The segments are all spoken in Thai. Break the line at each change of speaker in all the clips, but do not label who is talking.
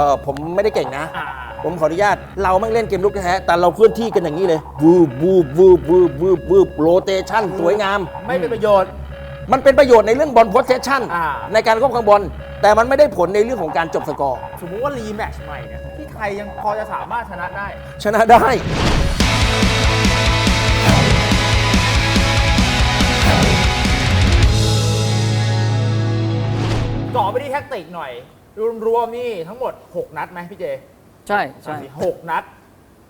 ออผมไม่ได้เก่งนะ
อ่า
ผมขออนุญาตเราไม่งเล่นเกมลุกแท้ๆแต่เราเคลื่อนที่กันอย่างนี้เลยวูบวูบวูบวูบวูบวูบโรเตชันสวยงาม
ไม่เป็นประโยชน์
มันเป็นประโยชน์ในเรื่องบอลโพสเซชัน
อ่า
ในการควบคุมบอลแต่มันไม่ได้ผลในเรื่องของการจบสกอร์
สมมุติว่ารีแมตช์ใหม่เนี่ยที่ไทยยังพอจะสามารถชนะได้
ชนะได้
ต่อไปที่แท็กติกหน่อย รวมๆนี่ทั้งหมด 6 นัดไหมพี่เจ
ใช่ใช่
หกนัด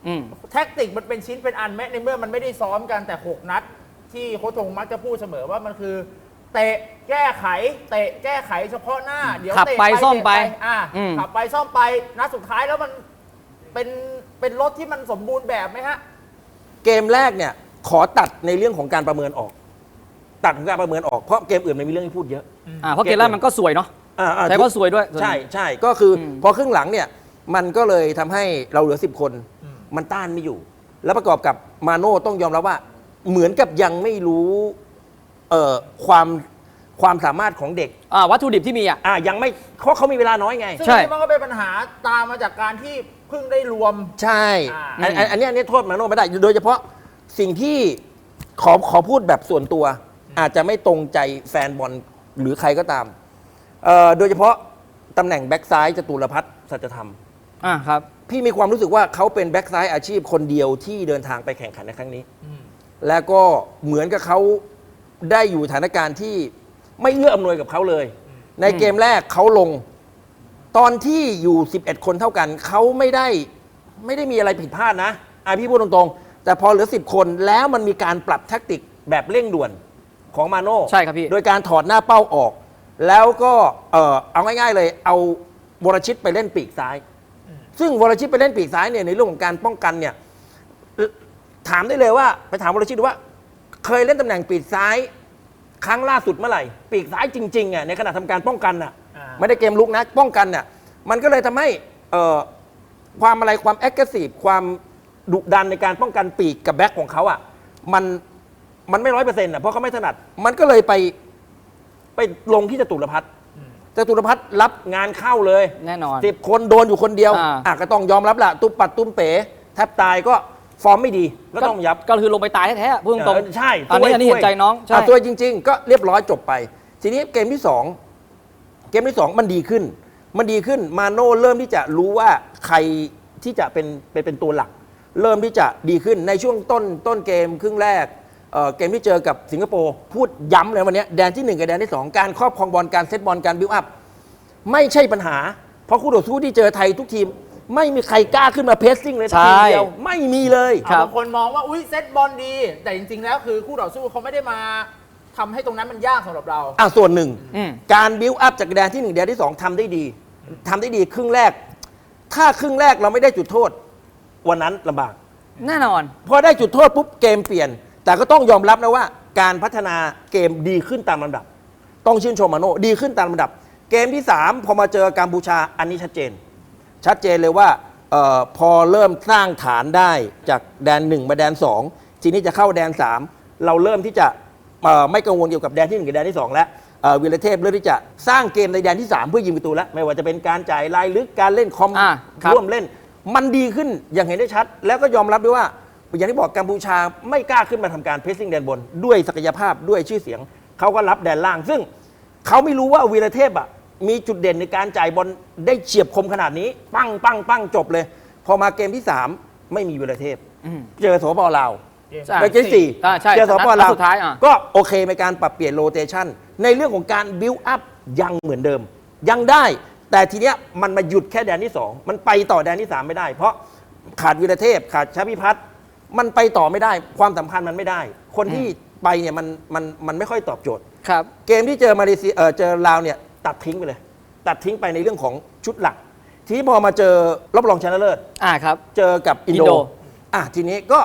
อืม
แท็กติกมันเป็นชิ้นเป็นอันแม้ในเมื่อมันไม่ได้ซ้อมกันแต่ 6 นัด ที่โค้ชทงมักจะพูดเสมอว่ามันคือ เตะแก้ไข เตะแก้ไขเฉพาะหน้า เดี๋ยว
ขับ
เตะ
ไปซ่อมไป
เตะอะ
อืม
ขับไปซ่อมไปนัดสุดท้ายแล้วมันเป็นเป็นรถที่มันสมบูรณ์แบบไหมฮะ
เกมแรกเนี่ยขอตัดในเรื่องของการประเมินออก ตัดของการประเมินออกเพราะเกมอื่นมันมีเรื่องที่พูดเยอะ
อ่าเพราะเกมแรกมันก็สวยเนาะ
อ่าอ่า
แต่ก็สวยด้วยส่วนหนึ่ง
ใช่ใช่ก็คืออ
ม
พอครึ่งหลังเนี่ยมันก็เลยทำให้เราเหลือ 10 คน
อืม
มันต้านไม่อยู่ แล้วประกอบกับมาโน่ต้องยอมรับว่า เหมือนกับยังไม่รู้เอ่อความความสามารถของเด็ก
อ่าวัตถุดิบที่มีอะ
อ่ายังไม่เพราะเขามีเวลาน้อยไง
ซึ่ง
ใช่
อันนี้มันก็เป็นปัญหาตามมาจากการที่เพิ่งได้รวม
ใช่
อ่า
อันอันอันเนี้ยอันเนี้ยโทษมาโน่ไม่ได้ โดยเฉพาะสิ่งที่ขอขอพูดแบบส่วนตัว อาจจะไม่ตรงใจแฟนบอลหรือใครก็ตาม เอ่อโดยเฉพาะตำแหน่งแบ็กซ้ายจตุรพัฒน์สัจธรรม
อ่าครับ
พี่มีความรู้สึกว่าเขาเป็นแบ็กซ้ายอาชีพคนเดียวที่เดินทางไปแข่งขันในครั้งนี้ แล้วก็เหมือนกับเขาได้อยู่สถานการณ์ที่ไม่เอื้ออำนวยกับเขาเลย ในเกมแรกเขาลง ตอนที่อยู่ 11 คนเท่ากัน เขาไม่ได้ไม่ได้มีอะไรผิดพลาดนะอะพี่พูดตรงๆ แต่พอเหลือ 10 คนแล้วมันมีการปรับแท็กติกแบบเร่งด่วนของมาโน่
ใช่ครับพี่
โดยการถอดหน้าเป้าออก แล้วก็เออเอาง่ายๆเลย เอาวรชิตไปเล่นปีกซ้าย ซึ่งวรชิตไปเล่นปีกซ้ายเนี่ยในเรื่องของการป้องกันเนี่ยเอ่อถามได้เลยว่า ไปถามวรชิตดูว่า เคยเล่นตำแหน่งปีกซ้าย ครั้งล่าสุดเมื่อไหร่ ปีกซ้ายจริงๆอะในขณะทำการป้องกันอะ
อ่า
ไม่ได้เกมลุกนะป้องกันเนี่ยมันก็เลยทำให้เอ่อความอะไรความแอคทีฟความดุดันในการป้องกันปีกกับแบ็คของเขาอะมันมันไม่ร้อยเปอร์เซ็นต์อะเพราะเขาไม่ถนัดมันก็เลยไป ไปลงที่จตุรพัฒน์จตุรพัฒน์รับงานเข้าเลย
แน่นอน
สิบคนโดนอยู่คนเดียว
อ่า
อะก็ต้องยอมรับละตุ้มปัดตุ้มเป๋แทบตายก็ฟอร์มไม่ดีก็ต้องยับ
ก็คือลงไปตายแท้ๆพูดตรง
เออใช่
อันนี้อันนี้เห็นใจน้องใช่ะ
ตัวจริง ๆ ก็เรียบร้อยจบไป ทีนี้เกมที่สองเกมที่สองมันดีขึ้น มันดีขึ้นมาโน่เริ่มที่จะรู้ว่าใครที่จะเป็นเป็นเป็นตัวหลัก เริ่มที่จะดีขึ้นในช่วงต้นต้นเกมครึ่งแรก เอ่อเกมที่เจอกับสิงคโปร์พูดย้ำเลยวันเนี้ยแดนที่หนึ่งกับแดนที่สองการครอบครองบอลการเซตบอลการบิวอัพ ไม่ใช่ปัญหา เพราะคู่ต่อสู้ที่เจอไทยทุกทีม ไม่มีใครกล้าขึ้นมาเพสซิ่งเลยสักทีเดียว ไม่มีเลย
ครับ
บางคนมองว่าอุ้ยเซตบอลดี แต่จริง ๆ แล้วคือคู่ต่อสู้เขาไม่ได้มาทำให้ตรงนั้นมันยากสำหรับเรา
อะส่วนหนึ่ง
อืม
การบิวอัพจากแดนที่หนึ่งแดนที่สองทำได้ดีทำได้ดีครึ่งแรก ถ้าครึ่งแรกเราไม่ได้จุดโทษ วันนั้นลำบาก
แน่นอน
พอได้จุดโทษปุ๊บเกมเปลี่ยน แต่ก็ต้องยอมรับนะว่า การพัฒนาเกมดีขึ้นตามลำดับ ต้องชื่นชมมาโน่ดีขึ้นตามลำดับ เกมที่ 3 พอมาเจอกัมพูชาอันนี้ชัดเจน ชัดเจนเลยว่าเออพอเริ่มสร้างฐานได้จากแดน 1 มาแดน 2 ทีนี้จะเข้าแดน 3 เราเริ่มที่จะเอ่อไม่กังวลเกี่ยวกับแดนที่1กับแดนที่ 2 แล้วเอ่อวีรเทพเริ่มที่จะสร้างเกมในแดนที่ 3 เพื่อยิงประตูแล้ว ไม่ว่าจะเป็นการจ่ายลายลึกการเล่นคอม
อ่าครับ
ร่วมเล่น มันดีขึ้นอย่างเห็นได้ชัด แล้วก็ยอมรับด้วยว่า อย่างที่บอกกัมพูชาไม่กล้าขึ้นมาทำการเพสซิ่งแดนบน ด้วยศักยภาพด้วยชื่อเสียง เขาก็รับแดนล่าง ซึ่งเขาไม่รู้ว่าวีรเทพอะมีจุดเด่นในการจ่ายบอลได้เฉียบคมขนาดนี้ ปั้งปั้งปั้งจบเลย พอมาเกมที่ 3 ไม่มีวีรเทพ
อืม
เจอสปลาว
ใช่
ในเกมที่สี่
อ่าใช่
เจอสป
นัด
ลาว
สุดท้ายอะ
ก็โอเคในการปรับเปลี่ยนโรเตชันในเรื่องของการบิวอัพยังเหมือนเดิม ยังได้ แต่ทีเนี้ยมันมาหยุดแค่แดนที่ 2 มันไปต่อแดนที่ 3 ไม่ได้ เพราะขาดวีรเทพ ขาดชาพิพัฒน์ มันไปต่อไม่ได้ความสัมพันธ์มันไม่ได้ คนที่ไปเนี่ยมันมันมันไม่ค่อยตอบโจทย์
ครับ
เกมที่เจอมาเลเซียเออเจอลาวเนี่ยตัดทิ้งไปเลย ตัดทิ้งไปในเรื่องของชุดหลัก ทีนี้พอมาเจอรอบรองชนะเลิศ
อ่าครับ
เจอกับอิน
อิ
โด
นโด
อะทีนี้ก็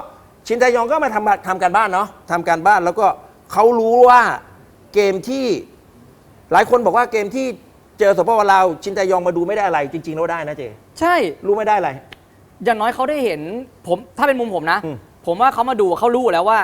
ชินแตยองก็มาทำทำการบ้านเนาะทำการบ้านแล้วก็เขารู้ว่าเกมที่หลายคนบอกว่าเกมที่เจอสปปลาวชินแตยองมาดูไม่ได้อะไร จริงๆแล้วได้นะเจ
ใช่
รู้ไม่ได้อะไร
อย่างน้อยเขาได้เห็นผมถ้าเป็นมุมผมนะ
อืม
ผมว่าเขามาดูเขารู้แล้วว่า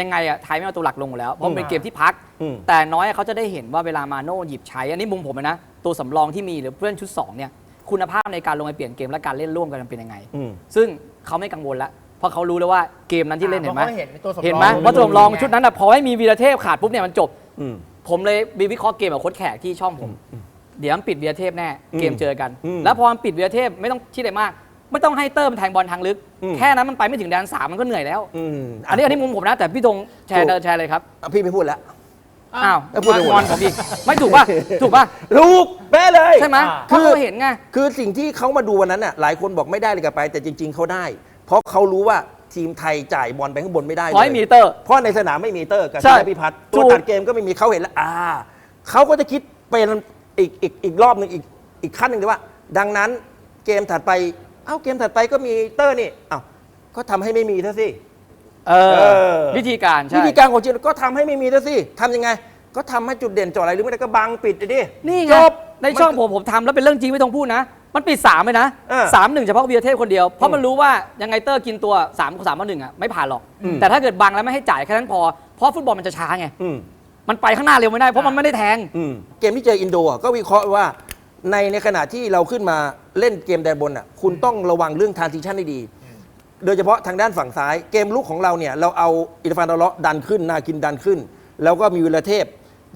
ยังไงอะไทยไม่เอาตัวหลักลงอยู่แล้วเพราะมันเป็นเกมที่พัก
อืม
แต่น้อยเขาจะได้เห็นว่าเวลามาโน่หยิบใช้ อันนี้มุมผมนะ ตัวสำรองที่มีหรือเพื่อนชุด2เนี่ยคุณภาพในการลงไปเปลี่ยนเกมและการเล่นร่วมกันมันเป็นยังไง
อืม
ซึ่งเขาไม่กังวลแล้วเพราะเขารู้แล้วว่าเกมนั้นที่เล่นเห็นไหม
พราะขาเห็นตัวสำรอง
เห็นไหมว่าตัวสำรองชุดนั้นอะพอให้มีวีรเทพขาดปุ๊บเนี่ยมันจบ
อืม
ผมเลยมีวิเคราะห์เกมกับโค้ชแขกที่ช่องผม เดี๋ยวมันปิดวีรเทพแน่ เกมเจอกัน
อืม
แล้วพอมันปิดวีรเทพไม่ต้องคิดอะไรมาก ไม่ต้องให้เตอร์มันแทงบอลทางลึก
อืม
แค่นั้นมันไปไม่ถึงแดนสามมันก็เหนื่อยแล้ว
อืม
อันนี้อันนี้มุมผมนะ แต่พี่ธงแชร์
ถูก
แชร์เลยครับ
อะพี่ไม่พูดแล้ว
อ้าว
แล้วพูดไปหมด
งอนผมอีกไม่ถูกป่ะถูกป่ะ
ลูกแม่เลย
ใช่ไหม
อ่า
เพราะเขาเห็นไง
คือสิ่งที่เขามาดูวันนั้นน่ะหลายคนบอกไม่ได้เลยกับไป แต่จริง ๆเขาได้ เพราะเขารู้ว่าทีมไทยจ่ายบอลไปข้างบนไม่ได้
ขอให้
เลย
มีเตอร์
เพราะในสนามไม่มีเตอร์กับ
ใช่
ธีรพิพัฒน์ตัว
ถูก
ตัดเกมก็ไม่มีเขาเห็นแล้วอ่าเขาก็จะคิดเป็นอีกอีกอีกรอบหนึ่งอีกอีกขั้นหนึ่งเลยว่า ดังนั้นเกมถัดไป เอ้าเกมถัดไปก็มีเตอร์นี่อ้าวก็ทำให้ไม่มีซะสิ
เอ
เอ
อ
อ
วิธีการใช่
วิธีการของจีนก็ทำให้ไม่มีซะสิทำยังไง ก็ทำให้จุดเด่นจออะไรหรือไม่ได้ก็บังปิดไปดิ
นี่ไง
จบ
ในช่องผมผมทำแล้วเป็นเรื่องจริงไม่ต้องพูดนะ มันปิดสามเลยนะ
เออ
สามหนึ่งเฉพาะวีรเทพคนเดียว เพ
อื
ราะ
ม
มันรู้ว่ายังไงเตอร์กินตัวสามสามหนึ่งอะไม่ผ่านหรอก
อืม
แต่ถ้าเกิดบังแล้วไม่ให้จ่ายแค่นั้นพอ เพราะฟุตบอลมันจะช้าไง
อืม
มันไปข้างหน้าเร็วไม่ได้เพราะมันไม่ได้แทง
อืมเกมที่เจออินโดอะก็วิเคราะห์ว่า ในในขณะที่เราขึ้นมาเล่นเกมแดนบนอะคุณต้องระวังเรื่องทานซิชันให้ดี โดยเฉพาะทางด้านฝั่งซ้ายเกมลุกของเราเนี่ยเราเอาอิรฟานดอลเลาะดันขึ้นนากินดันขึ้น แล้วก็มีวิลเทพ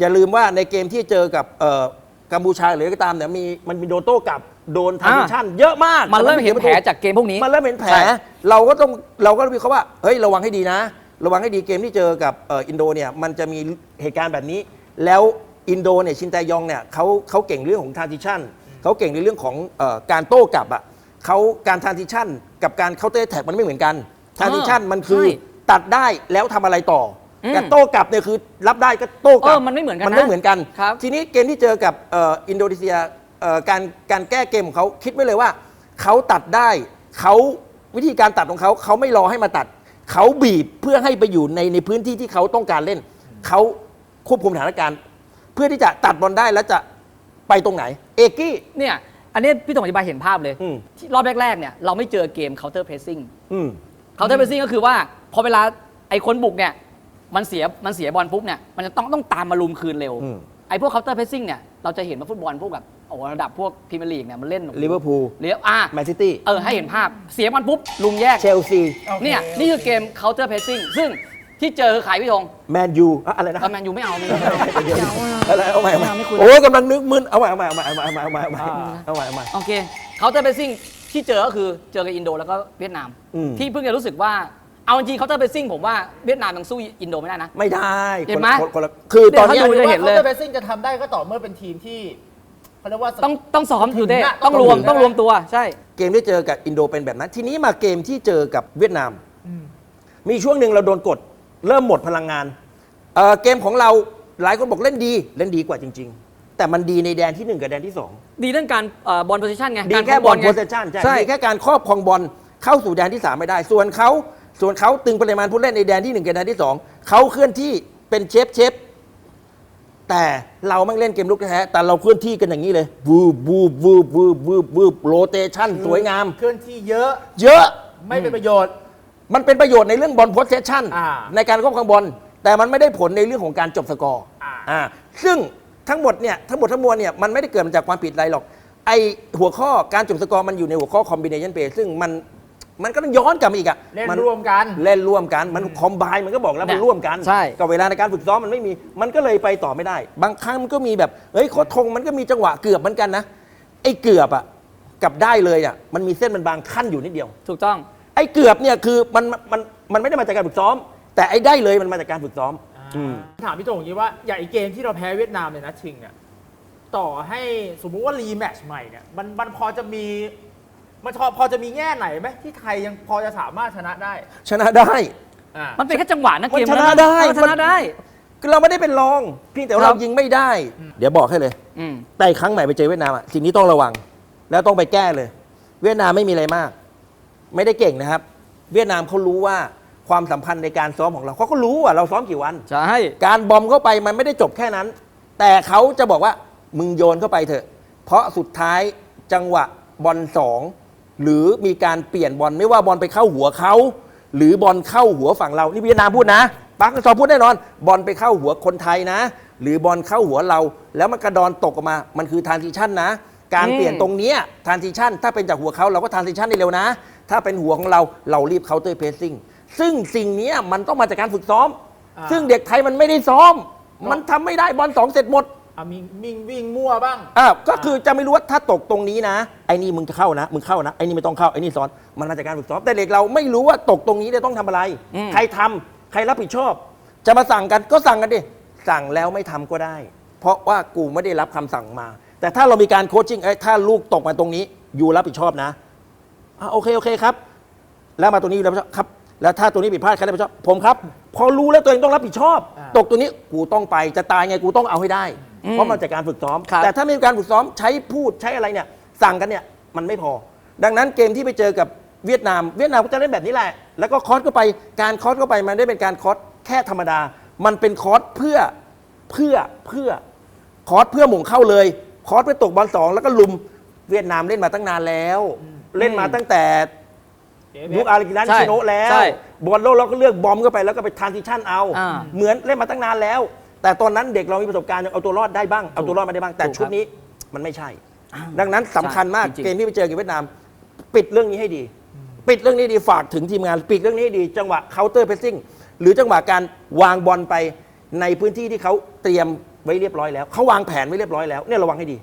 อย่าลืมว่าในเกมที่เจอกับเอ่อกัมพูชาหรืออะไรก็ตามเนี่ยมีมันมีโดนโต้กลับโดนทานซิชันเยอะมาก
มันเริ่มเห็นแผลจากเกมพวกนี้
มันเริ่มเห็นแผล
ใช่
เราก็ต้องเราก็วิเคราะห์ว่าเฮ้ยระวังให้ดีนะ ระวังให้ดีเกมที่เจอกับเอ่ออินโดเนี่ยมันจะมีเหตุการณ์แบบนี้ แล้ว อินโดเนี่ยชินแตยองเนี่ยเขาเขาเก่งเรื่องของทานซิชันเขาเก่งในเรื่องของเอ่อการโต้กลับอะเขาการทานซิชันกับการเคาน์เตอร์แท็กมันไม่เหมือนกันทานซิชันมันคือ
ใช่
ตัดได้แล้วทำอะไรต่ออ
ม
แต่โต้กลับเนี่ยคือรับได้ก็โต้กลั
เออมันไม่เหมือนกันนะ
มันไม่เหมือนกัน
ครับ
ทีนี้เกมที่เจอกับเอ่ออินโดนีเซียเอ่อการการแก้เกมของเขาคิดไว้เลยว่าเขาตัดได้เขาวิธีการตัดของเขาเขาไม่รอให้มาตัด เขาบีบเพื่อให้ไปอยู่ในในพื้นที่ที่เขาต้องการเล่น เขาควบคุมสถานการณ์เพื่อที่จะตัดบอลได้แล้วจะไปตรงไหน เอกี้
เนี่ย อันนี้พี่ต้องอธิบายเห็นภาพเลย
อืม
ที่รอบแรกๆเนี่ยเราไม่เจอเกม counter pressing
อืม
counter pressing ก็คือว่า พอเวลาไอ้คนบุกเนี่ยมันเสียมันเสียบอลปุ๊บเนี่ยมันจะต้องต้องตามมาลุมคืนเร็ว
อืม
ไอ้พวก counter pressing เนี่ยเราจะเห็นว่าฟุตบอลพวกแบบโอ้โหระดับพวกพรีเมียร์ลีกเนี่ยมันเล่น
ลิเวอร์พูล
เลี้ยวอะ
แมนซิตี้
เออให้เห็นภาพเสียบอลปุ๊บลุมแยก
เชลซี
โอค
เนี่ยนี่คือเกม counter pressing ซึ่ง ที่เจอคือขายพี่ธง
แมนยูอะไรนะ
เออแมนยูไม่เอาไม่เอาไม่เอาไม่เอา
อะไรเอาใหม่เอาใหม่
ไม่คุย
โอ้ยกำลังนึกมึนเอาใหม่เอาใหม่เอาใหม่เอาใหม่เอาใหม่เอาใหม่เอาใหม่เอาใหม่เอาใหม่
โอเค counter pressing ที่เจอก็คือเจอกับอินโดแล้วก็เวียดนาม
อืม
ที่เพิ่งจะรู้สึกว่าเอาจริง counter pressing ผมว่าเวียดนามยังสู้อินโดไม่ได้นะ
ไม่ได้
เห็นไหม
คนละคนละคือตอนเนี้ย
เดี๋ยวเขาดูจะเห็นเลย
ว่า counter pressing จะทำได้ก็ต่อเมื่อเป็นทีมที่เขาเรียกว่า
ต้องต้องซ้อม
ถึ
ดู
ง
เด้
อะ
ต้องรวม
ต้องถึง
ต้องรวมตัวใช่
เกมที่เจอกับอินโดเป็นแบบนั้น ทีนี้มาเกมที่เจอกับเวียดนาม
อืม
มีช่วงหนึ่งเราโดนกด เริ่มหมดพลังงานเอ่อเกมของเราหลายคนบอกเล่นดีเล่นดีกว่าจริง ๆ แต่มันดีในแดนที่1กับแดนที่2
ดีเรื่องการบอลโพซิชันไง
ดี
การ
แค่
ครง
บอล
ไง
โพสเซชันใช่
ใช่
ดีแค่การครอบครองบอลเข้าสู่แดนที่3ไม่ได้ ส่วนเขาส่วนเขาตึงปริมาณผู้เล่นในแดนที่1กับแดนที่2เขาเคลื่อนที่เป็นเชฟเชฟแต่เราไม่เล่นเกมลุกแท้ๆแต่เราเคลื่อนที่กันอย่างนี้เลยวูบวูบวูบวูบวูบวูบโรเตชันสวยงาม
เคลื่อนที่เยอะ
เยอะ
ไม่เป็นประโยชน์
มันเป็นประโยชน์ในเรื่องบอลโพสเซชัน
อ่า
ในการครอบครองบอลแต่มันไม่ได้ผลในเรื่องของการจบสกอร์
อ่า
อ่าซึ่งทั้งหมดเนี่ยทั้งหมดทั้งมวลเนี่ยมันไม่ได้เกิดมาจากความผิดอะไรหรอก ไอหัวข้อการจบสกอร์มันอยู่ในหัวข้อคอมบิเนชันเพย์ซึ่งมันมันก็ต้องย้อนกลับมาอีกอะ
เล่น
มั
ร่วมกัน
เล่นร่วมกันมันคอมไบมันก็บอกแล้ว
เนี่
มัน
ย
ร่วมกัน
ใช่
ก็เวลาในการฝึกซ้อมมันไม่มีมันก็เลยไปต่อไม่ได้ บางครั้งมันก็มีแบบเฮ้ยโคชทงมันก็มีจังหวะเกือบเหมือนกันนะไอ้เกือบอะกับได้เลยอะมันมีเส้นมันบางขั้นอยู่นิดเดียว
ถูกต้อง
ไอ้เกือบเนี่ยคือมันมันมันไม่ได้มาจากการฝึกซ้อม แต่ไอ้ได้เลยมันมาจากการฝึกซ้อม อืม
ถามพี่โตอย่างนี้ว่าอย่างไอเกมที่เราแพ้เวียดนามเนี่ยนะชิงเนี่ยต่อให้สมมุติว่ารีแมตช์ใหม่เนี่ยมันมันพอจะมี มันพอพอจะมีแง่ไหนไหมที่ไทยยังพอจะสามารถชนะได้
ชนะได้
อ่า
มันเป็นแค่จังหวะนะเกม
มันชนะได้
เออชนะได้
คือเราไม่ได้เป็นรองเพียงแต่ว่า
ครั
เรา
บ
ยิงไม่ได้ เดี๋ยวบอกให้เลย
อืม
แต่อีกครั้งใหม่ไปเจอเวียดนามอะสิ่งนี้ต้องระวัง แล้วต้องไปแก้เลย เวียดนามไม่มีอะไรมาก ไม่ได้เก่งนะครับ เวียดนามเขารู้ว่าความสัมพันธ์ในการซ้อมของเราเขาก็รู้ว่าเราซ้อมกี่วัน
ใช่
การบอมเข้าไปมันไม่ได้จบแค่นั้น แต่เขาจะบอกว่ามึงโยนเข้าไปเถอะ เพราะสุดท้ายจังหวะบอลสองหรือมีการเปลี่ยนบอลไม่ว่าบอลไปเข้าหัวเขาหรือบอลเข้าหัวฝั่งเรา นี่เวียดนามพูดนะปักซอพูดแน่นอน บอลไปเข้าหัวคนไทยนะ หรือบอลเข้าหัวเรา แล้วมันกระดอนตกออกมา มันคือทานซิชันนะ การ
อืม
เปลี่ยนตรงเนี้ทานซิชันถ้าเป็นจากหัวเขาเราก็ทานซิชันได้เร็วนะ ถ้าเป็นหัวของเราเรารีบเคาน์เตอร์เพสซิ่งซึ่งสิ่งเนี้ยมันต้องมาจากการฝึกซ้อม
อ่า
ซึ่งเด็กไทยมันไม่ได้ซ้อม มันทำไม่ได้บอลสองเสร็จหมด
อะมีวิ่งวิ่งมั่วบ้าง
อ่าก็คือจะไม่รู้ว่าถ้าตกตรงนี้นะไอ้นี่มึงจะเข้านะมึงเข้านะไอ้นี่ไม่ต้องเข้าไอ้นี่ซ้อนมันมาจากการฝึกซ้อม แต่เด็กเราไม่รู้ว่าตกตรงนี้เนี่ยต้องทำอะไร
อืม
ใครทำใครรับผิดชอบ จะมาสั่งกันก็สั่งกันดิสั่งแล้วไม่ทำก็ได้ เพราะว่ากูไม่ได้รับคำสั่งมา แต่ถ้าเรามีการโคชชิ่งเอ้ยถ้าลูกตกมาตรงนี้ อยู่รับผิดชอบนะ อะโอเคโอเคครับ แล้วมาตรงนี้อยู่รับผิดชอบครับ แล้วถ้าตัวนี้ผิดพลาดใครรับผิดชอบผมครับ พอรู้แล้วตัวเองต้องรับผิดชอบ
อ่า
ตกตัวนี้กูต้องไปจะตายไงกูต้องเอาให้ได้
อืม
เพราะมันจากการฝึกซ้อม
ครับ
แต่ถ้าไม่มีการฝึกซ้อมใช้พูดใช้อะไรเนี่ย สั่งกันเนี่ยมันไม่พอ ดังนั้นเกมที่ไปเจอกับเวียดนาม เวียดนามก็จะเล่นแบบนี้แหละ แล้วก็คอร์สก็ไปการคอร์สก็ไปมันได้เป็นการคอร์สแค่ธรรมดา มันเป็นคอร์สเพื่อเพื่อเพื่อ คอร์สเพื่อหม่งเข้าเลย คอร์สเพื่อตกบอลสองแล้วก็ลุมเวียดนามเล่นมาตั้งนานแล้ว เล่นมาตั้งแต่ยุคอาริกินัน
ใช่
ชิโนะแล้ว
ใช่
บอลโลกเราก็เลือกบอมเข้าไปแล้วก็ไปทรานซิชันเอา
อ่า
เหมือนเล่นมาตั้งนานแล้ว แต่ตอนนั้นเด็กเรามีประสบการณ์ยังเอาตัวรอดได้บ้างเอาตัวรอดมาได้บ้างแต่
ถูก
ชุด
ครับ
นี้มันไม่ใช่ ดังนั้นสำคัญมาก
จริงๆ
เกมที่ไปเจอกับเวียดนาม ปิดเรื่องนี้ให้ดี ปิดเรื่องนี้ดีฝากถึงทีมงานปิดเรื่องนี้ให้ดี จังหวะเคาน์เตอร์เพสซิ่งหรือจังหวะการวางบอลไปในพื้นที่ที่เขาเตรียมไว้เรียบร้อยแล้วเขาวางแผนไว้เรียบร้อยแล้วเนี่ยระวังให้ดี